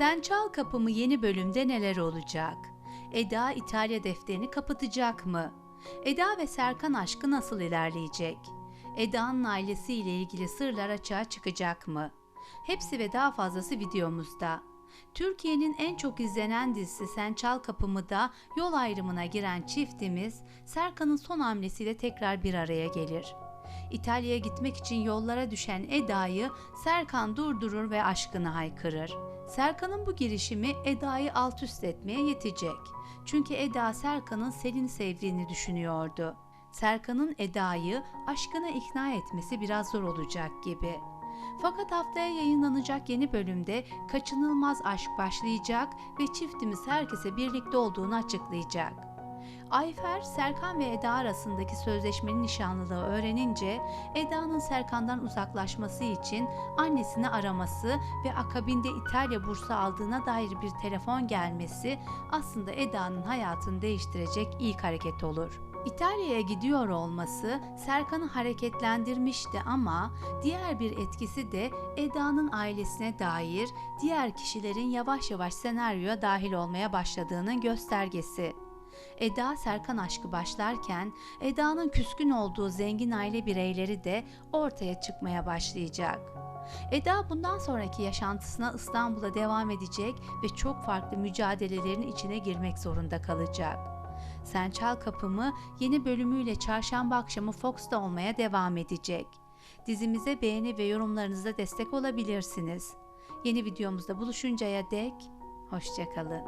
Sen Çal Kapımı yeni bölümde neler olacak? Eda İtalya defterini kapatacak mı? Eda ve Serkan aşkı nasıl ilerleyecek? Eda'nın ailesiyle ilgili sırlar açığa çıkacak mı? Hepsi ve daha fazlası videomuzda. Türkiye'nin en çok izlenen dizisi Sen Çal Kapımı da yol ayrımına giren çiftimiz Serkan'ın son hamlesiyle tekrar bir araya gelir. İtalya'ya gitmek için yollara düşen Eda'yı Serkan durdurur ve aşkını haykırır. Serkan'ın bu girişimi Eda'yı alt üst etmeye yetecek. Çünkü Eda Serkan'ın Selin'i sevdiğini düşünüyordu. Serkan'ın Eda'yı aşkına ikna etmesi biraz zor olacak gibi. Fakat haftaya yayınlanacak yeni bölümde kaçınılmaz aşk başlayacak ve çiftimiz herkese birlikte olduğunu açıklayacak. Ayfer, Serkan ve Eda arasındaki sözleşmenin nişanlılığı öğrenince Eda'nın Serkan'dan uzaklaşması için annesini araması ve akabinde İtalya bursu aldığına dair bir telefon gelmesi aslında Eda'nın hayatını değiştirecek ilk hareket olur. İtalya'ya gidiyor olması Serkan'ı hareketlendirmişti ama diğer bir etkisi de Eda'nın ailesine dair diğer kişilerin yavaş yavaş senaryoya dahil olmaya başladığının göstergesi. Eda Serkan aşkı başlarken Eda'nın küskün olduğu zengin aile bireyleri de ortaya çıkmaya başlayacak. Eda bundan sonraki yaşantısına İstanbul'a devam edecek ve çok farklı mücadelelerin içine girmek zorunda kalacak. Sen Çal Kapımı yeni bölümüyle çarşamba akşamı Fox'ta olmaya devam edecek. Dizimize beğeni ve yorumlarınızda destek olabilirsiniz. Yeni videomuzda buluşuncaya dek hoşçakalın.